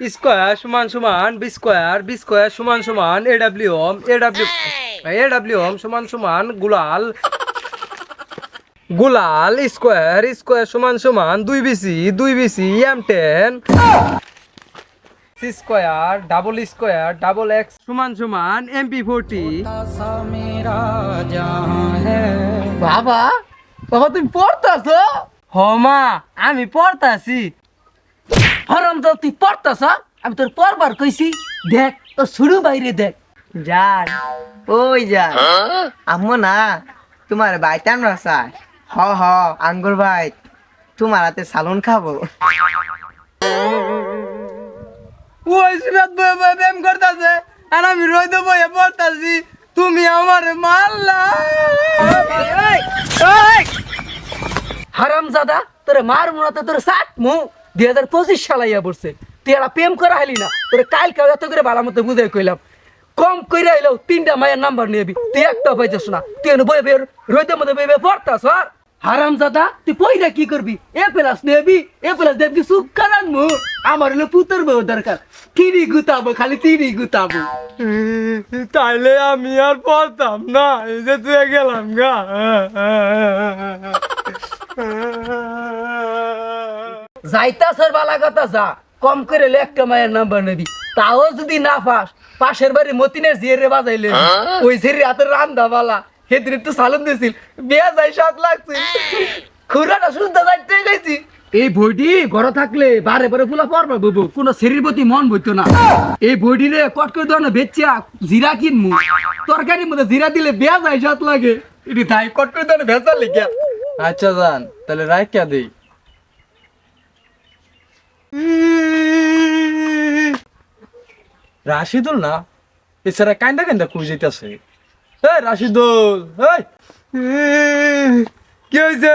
Square সমান সমান B square B square সমান সমান A W ohm A W A W ohm সমান সমান গুলাল। গুলাল স্কোয়ার স্কোয়ার সমান সমান দুই বিসি দুই BC M ten C square double square double X সমান সমান এমপি ফোরটি বাবা বাবা তুমি পড়তাছ? হমা আমি পড়তাছি। হরম তো তুই পড়তাছ আমি তোর পড়বার কইছি দেখ তো শুরু বাইরে দেখ। যান ওই যান আম্মু না তোমার বাইতান রাসায় হ হ আঙ্গুর ভাই তোমার হাতে সালুন খাব। ওই সিরাত বয়ে বয়ে প্রেম করতেছে আর আমি রইদ বয়ে পড়তাছি তুমি আমার মারলা হারাম জাদা তোরে মার মুনাতে তোর সাত মু দুই হাজার পঁচিশ সালাইয়া পড়ছে। তুই একটা প্রেম করা হালি না। তোরে কাল এত করে ভালো মতো বুঝাই কইলাম। কম কইরা আইলেও তিনটা মায়ের নাম্বার নিবি তুই একটা পাইছিস না। তুই এনে বই বের রইতে মতো বই বের পড়তাস আর হারাম জাদা তুই পয়লা কি করবি? এ প্লাস নেবি, এ প্লাস দেবি সুকার আনমু আমার হলো পুতর বউ দরকার। তিনই গুতাবো, খালি তিনই গুতাবো। তাইলে আমি আর পড়তাম না। এই যে তুই গেলাম গা। যাইতা স্যার বালা কথা যা কম করে লে একটা মায়ের নাম্বার নেবি। তাও যদি না পাস পাশের বাড়ি মতিনের জিয়ারে বাজাইলে ওই ঝিরি হাতের রান্দা বালা। সেদিন একটু সালন দিয়েছিল বিয়া যাই সাত লাগছে। খুড়াটা শুনতে যাইতে গেছি। এই বইটি ঘরে থাকলে বারে বারে ফুলা পড়বা বুবু কোনো শরীর প্রতি মন বইতো না। এই বইটি রে কট করে দেওয়া বেচিয়া জিরা কিনমু। তরকারির মধ্যে জিরা দিলে বেয়া যায় সাত লাগে। এটি তাই কট করে দেওয়া ভেজা লেগে আচ্ছা জান তাহলে রায় কে দেই। রাশিদুল না? এছাড়া কান্দা কান্দা খুঁজে যেতেছে এই রাশিদুল, এই। কি হয়েছে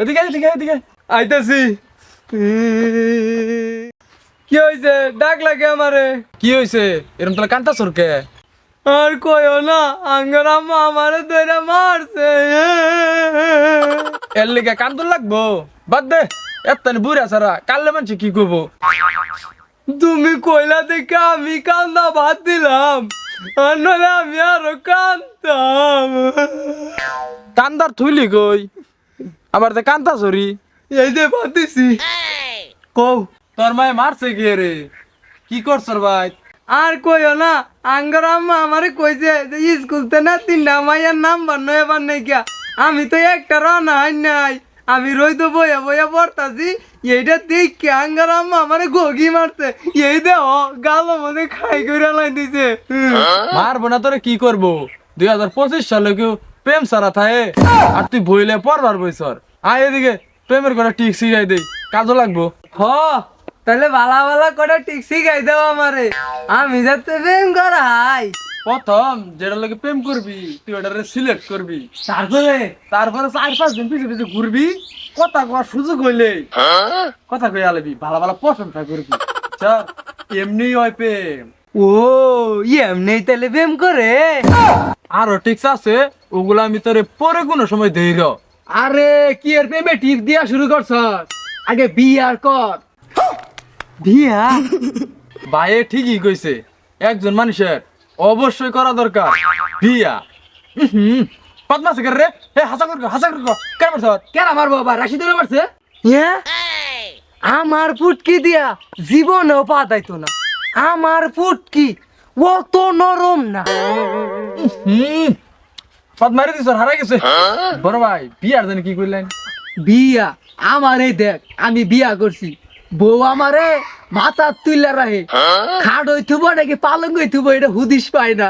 এদিকে এদিকে এদিকে আইতাছি। কি হয়েছে ডাক লাগে আমারে। কি হয়েছে এরকম তাহলে কান্তা সরকে আর কইও না, আঙ্গার আম্মা আমারে দইরা মারছে। এর লিগে কান্দুর লাগবো। বাদ দে। এত্তানি বুড়া সারা কাললে মানুষ কি করব তুমি কইলা দেখে আমি কান্দা বাদ দিলাম, আর নইলে আমি আরও কান্দাম কান্দার থুইলি কই? আবার তো কান্তা সরি এই যে বাদ দিছি। কও, তোর মায়ে মারছে কে রে? কি করছ ভাই? আর কইও না, আঙ্গর আমারে কইছে যে স্কুলতে না তিনটা মাইয়ার নাম্বার নয়, এবার নাই আমি তো একটা রানা নাই। আমি রইতো বইয়া বইয়া পড়তাছি এইটা দেখে আঙ্গার আম্মা আমারে গগি মারছে। এই দেহ গাল মনে খাই করে লাই দিছে। মারবো না তোরে কি করব? দুই হাজার পঁচিশ সালে কেউ প্রেম সারা থাকে। আর তুই বইলে পড়বার বইসর আয় এদিকে প্রেমের করে টিক শিখাই দেই। কাজও লাগবো। হ তাহলে ভালা ভালা করে টিক শিখাই দাও আমারে। আমি যাতে প্রেম করাই। প্রথম যেটা লোকে প্রেম করবি তুই ওটারে সিলেক্ট করবি। তারপরে? তারপরে চার পাঁচ দিন পিছিয়ে পিছিয়ে ঘুরবি কথা কওয়ার সুযোগ হইলে কথা কই আলবি ভালো ভালো প্রশংসা করবি। চল এমনি হয় প্রেম। ও এমনি তাহলে প্রেম করে? আরও টিক্স আছে ওগুলো আমি তোরে পরে কোনো সময় দেই র আরে কি এর প্রেমে টিপ দিয়া শুরু করছ? আগে বিয়ার কর। বিয়া? ভাইয়ে ঠিকই কইছে একজন মানুষের। অবশ্যই করা দরকার। বিয়া হুম পদ্মা শিকার রে। হে হাসা কর হাসা কর কেন মারছ? কেন আমার বাবা রাশি ধরে মারছে? আমার ফুটকি দিয়া জীবনেও পা দাইতো না। আমার ফুটকি অত নরম না। হুম পদ্মারি দিছ হারাই গেছে। বড় ভাই বিয়ার জানি কি কইলেন বিয়া আমারে দেখ আমি বিয়া করছি। বউ আমারে মাথা তুইলা রাহে। খাট হইতুব নাকি পালং হইতুব এটা হুদিস পায় না।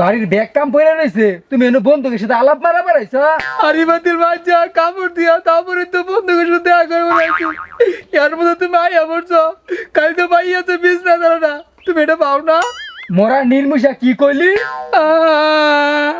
বাড়ির ব্যাগ কাম পড়ে রয়েছে তুমি এনে বন্ধুকের সাথে আলাপ মারা বেড়াইছ আরে বাতিল বাচ্চা কাপড় দিয়া তারপরে তো বন্ধুকের সাথে দেখা করে বেড়াইছো এর মধ্যে তুমি আইয়া পড়ছো। কাল তো ভাই আছে বিছনা দাঁড়া না। তুমি এটা পাও না? মোরা নির্মুষা কি কইলি? আহ!